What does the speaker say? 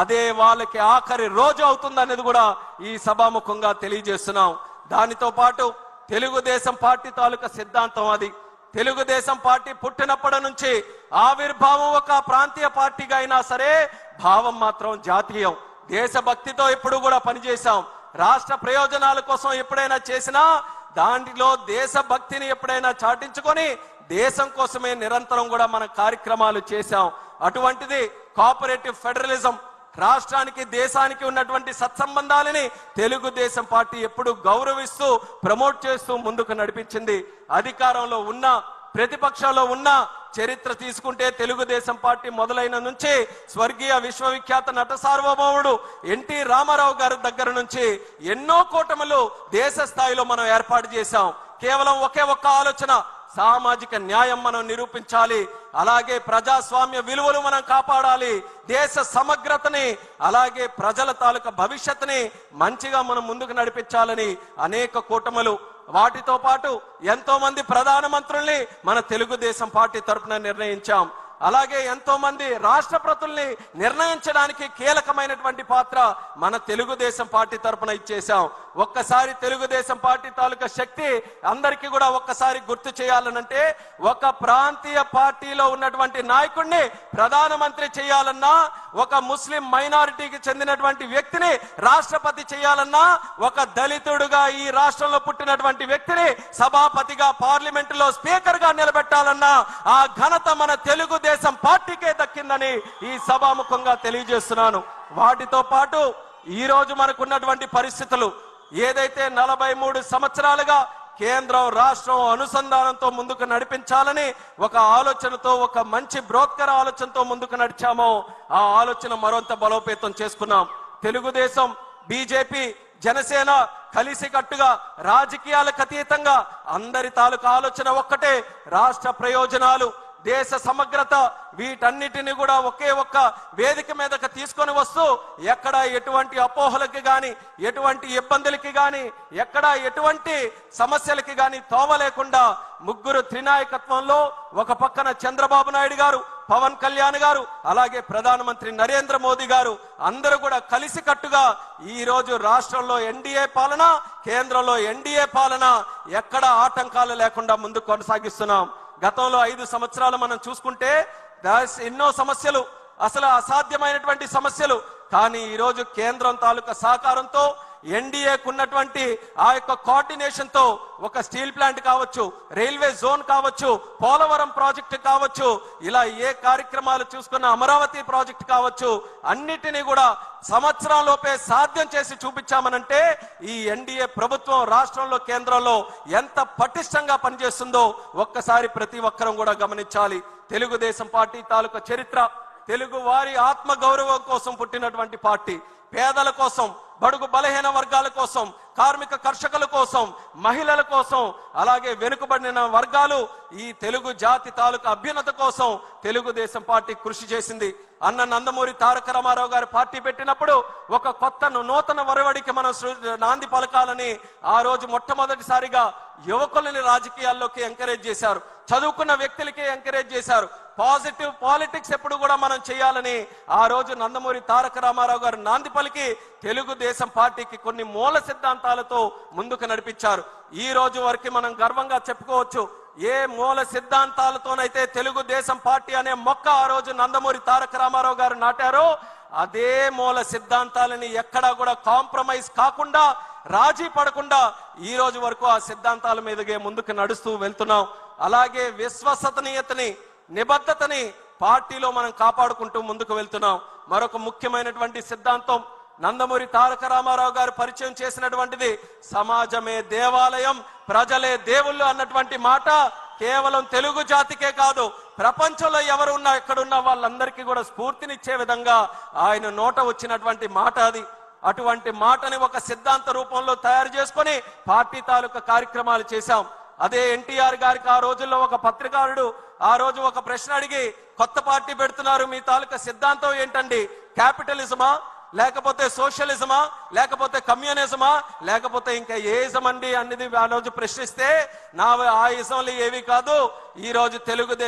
అదే వాళ్ళకి ఆఖరి రోజు అవుతుందనేది కూడా ఈ సభాముఖంగా తెలియజేస్తున్నాం. దానితో పాటు తెలుగుదేశం పార్టీ తాలూకా సిద్ధాంతం అది. తెలుగుదేశం పార్టీ పుట్టినప్పటి నుంచి ఆవిర్భావం ఒక ప్రాంతీయ పార్టీగా అయినా సరే భావం మాత్రం జాతీయం. దేశభక్తితో ఎప్పుడు కూడా పనిచేశాం. రాష్ట్ర ప్రయోజనాల కోసం ఎప్పుడైనా చేసినా దాంట్లో దేశభక్తిని ఎప్పుడైనా చాటించుకొని దేశం కోసమే నిరంతరం కూడా మన కార్యక్రమాలు చేశాం. అటువంటిది కోఆపరేటివ్ ఫెడరలిజం రాష్ట్రానికి దేశానికి ఉన్నటువంటి సత్సంబంధాలని తెలుగుదేశం పార్టీ ఎప్పుడు గౌరవిస్తూ ప్రమోట్ చేస్తూ ముందుకు నడిపించింది. అధికారంలో ఉన్న ప్రతిపక్షంలో ఉన్న చరిత్ర తీసుకుంటే తెలుగుదేశం పార్టీ మొదలైన నుంచి స్వర్గీయ విశ్వవిఖ్యాత నట సార్వభౌముడు ఎన్టీ రామారావు గారి దగ్గర నుంచి ఎన్నో కూటములు దేశ స్థాయిలో మనం ఏర్పాటు చేశాం. కేవలం ఒకే ఒక్క ఆలోచన సామాజిక న్యాయం మనం నిరూపించాలి. అలాగే ప్రజాస్వామ్య విలువలు మనం కాపాడాలి. దేశ సమగ్రతని అలాగే ప్రజల తాలూకా భవిష్యత్తుని మంచిగా మనం ముందుకు నడిపించాలని అనేక కూటములు వాటితో పాటు ఎంతో మంది ప్రధానమంత్రుల్ని మన తెలుగుదేశం పార్టీ తరఫున నిర్ణయించాం. అలాగే ఎంతో మంది రాష్ట్రపతుల్ని నిర్ణయించడానికి కీలకమైనటువంటి పాత్ర మన తెలుగుదేశం పార్టీ తరపున ఇచ్చేశాం. ఒక్కసారి తెలుగుదేశం పార్టీ తాలూకా శక్తి అందరికీ కూడా ఒక్కసారి గుర్తు చేయాలనంటే ఒక ప్రాంతీయ పార్టీలో ఉన్నటువంటి నాయకుడిని ప్రధానమంత్రి చేయాలన్నా ఒక ముస్లిం మైనారిటీకి చెందినటువంటి వ్యక్తిని రాష్ట్రపతి చేయాలన్నా ఒక దళితుడుగా ఈ రాష్ట్రంలో పుట్టినటువంటి వ్యక్తిని సభాపతిగా పార్లమెంట్లో స్పీకర్గా నిలబెట్టాలన్నా ఆ ఘనత మన తెలుగుదేశం పార్టీకే దక్కిందని ఈ సభాముఖంగా తెలియజేస్తున్నాను. వాటితో పాటు ఈ రోజు మనకున్నటువంటి పరిస్థితులు ఏదైతే నలభై మూడు సంవత్సరాలుగా కేంద్రం రాష్ట్రం అనుసంధానంతో ముందుకు నడిపించాలని ఒక ఆలోచనతో ఒక మంచి బ్రోత్కర ఆలోచనతో ముందుకు నడిచామో ఆ ఆలోచన మరొంత బలోపేతం చేసుకున్నాం. తెలుగుదేశం బీజేపీ జనసేన కలిసికట్టుగా రాజకీయాలకు అతీతంగా అందరి తాలూకా ఆలోచన ఒక్కటే రాష్ట్ర ప్రయోజనాలు దేశ సమగ్రత వీటన్నిటిని కూడా ఒకే ఒక్క వేదిక మీదకి తీసుకొని వస్తూ ఎక్కడ ఎటువంటి అపోహలకి గాని ఎటువంటి ఇబ్బందులకి గాని ఎక్కడ ఎటువంటి సమస్యలకి గాని తోవలేకుండా ముగ్గురు త్రినాయకత్వంలో ఒక పక్కన చంద్రబాబు నాయుడు గారు పవన్ కళ్యాణ్ గారు అలాగే ప్రధానమంత్రి నరేంద్ర మోదీ గారు అందరూ కూడా కలిసి కట్టుగా ఈ రోజు రాష్ట్రంలో ఎన్డీఏ పాలన కేంద్రంలో ఎన్డీఏ పాలన ఎక్కడ ఆటంకాలు లేకుండా ముందు కొనసాగిస్తున్నాం. గతంలో ఐదు సంవత్సరాలు మనం చూసుకుంటే దాస్ ఎన్నో సమస్యలు అసలు అసాధ్యమైనటువంటి సమస్యలు. కానీ ఈరోజు కేంద్రం తాలూకా సహకారంతో ఎన్డీఏకు ఉన్నటువంటి ఆ యొక్క కోఆర్డినేషన్తో ఒక స్టీల్ ప్లాంట్ కావచ్చు రైల్వే జోన్ కావచ్చు పోలవరం ప్రాజెక్టు కావచ్చు ఇలా ఏ కార్యక్రమాలు చూసుకున్న అమరావతి ప్రాజెక్టు కావచ్చు అన్నిటినీ కూడా సంవత్సరంలోపే సాధ్యం చేసి చూపించామనంటే ఈ ఎన్డీఏ ప్రభుత్వం రాష్ట్రంలో కేంద్రంలో ఎంత పటిష్టంగా పనిచేస్తుందో ఒక్కసారి ప్రతి ఒక్కరం కూడా గమనించాలి. తెలుగుదేశం పార్టీ తాలూకా చరిత్ర తెలుగు వారి ఆత్మ గౌరవం కోసం పుట్టినటువంటి పార్టీ పేదల కోసం బడుగు బలహీన వర్గాల కోసం కార్మిక కర్షకుల కోసం మహిళల కోసం అలాగే వెనుకబడిన వర్గాలు ఈ తెలుగు జాతి తాలూకా అభ్యున్నత కోసం తెలుగుదేశం పార్టీ కృషి చేసింది. అన్న నందమూరి తారక రామారావు గారి పార్టీ పెట్టినప్పుడు ఒక కొత్త నూతన వరవడికి మనం నాంది పలకాలని ఆ రోజు మొట్టమొదటిసారిగా యువకులని రాజకీయాల్లోకి ఎంకరేజ్ చేశారు. చదువుకున్న వ్యక్తులకి ఎంకరేజ్ చేశారు. పాజిటివ్ పాలిటిక్స్ ఎప్పుడు కూడా మనం చేయాలని ఆ రోజు నందమూరి తారక రామారావు గారు నాంది పలికి తెలుగుదేశం పార్టీకి కొన్ని మూల సిద్ధాంతాలతో ముందుకు నడిపించారు. ఈ రోజు వరకు మనం గర్వంగా చెప్పుకోవచ్చు ఏ మూల సిద్ధాంతాలతోనైతే తెలుగుదేశం పార్టీ అనే మొక్క ఆ రోజు నందమూరి తారక రామారావు గారు నాటారో అదే మూల సిద్ధాంతాలని ఎక్కడా కూడా కాంప్రమైజ్ కాకుండా రాజీ పడకుండా ఈ రోజు వరకు ఆ సిద్ధాంతాల మీదుగా ముందుకు నడుస్తూ వెళ్తున్నాం. అలాగే విశ్వసనీయతని నిబద్ధతని పార్టీలో మనం కాపాడుకుంటూ ముందుకు వెళ్తున్నాం. మరొక ముఖ్యమైనటువంటి సిద్ధాంతం నందమూరి తారక రామారావు గారు పరిచయం చేసినటువంటిది సమాజమే దేవాలయం ప్రజలే దేవుళ్ళు అన్నటువంటి మాట కేవలం తెలుగు జాతికే కాదు ప్రపంచంలో ఎవరు ఉన్నా ఎక్కడున్నా వాళ్ళందరికీ కూడా స్ఫూర్తినిచ్చే విధంగా ఆయన నోట వచ్చినటువంటి మాట అది. అటువంటి మాటని ఒక సిద్ధాంత రూపంలో తయారు చేసుకొని పార్టీ తాలూకా కార్యక్రమాలు చేశాం. అదే ఎన్టీఆర్ గారికి ఆ రోజుల్లో ఒక పత్రికారుడు ఆ రోజు ఒక ప్రశ్న అడిగి కొత్త పార్టీ పెడుతున్నారు మీ తాలూకా సిద్ధాంతం ఏంటండి? క్యాపిటలిజమా? లేకపోతే సోషలిజమా? లేకపోతే కమ్యూనిజమా? లేకపోతే ఇంకా ఏ ఇజం అండి అనేది ఆ రోజు ప్రశ్నిస్తే నా ఆ ఇజంలు ఏవి కాదు ఈ రోజు తెలుగుదేశం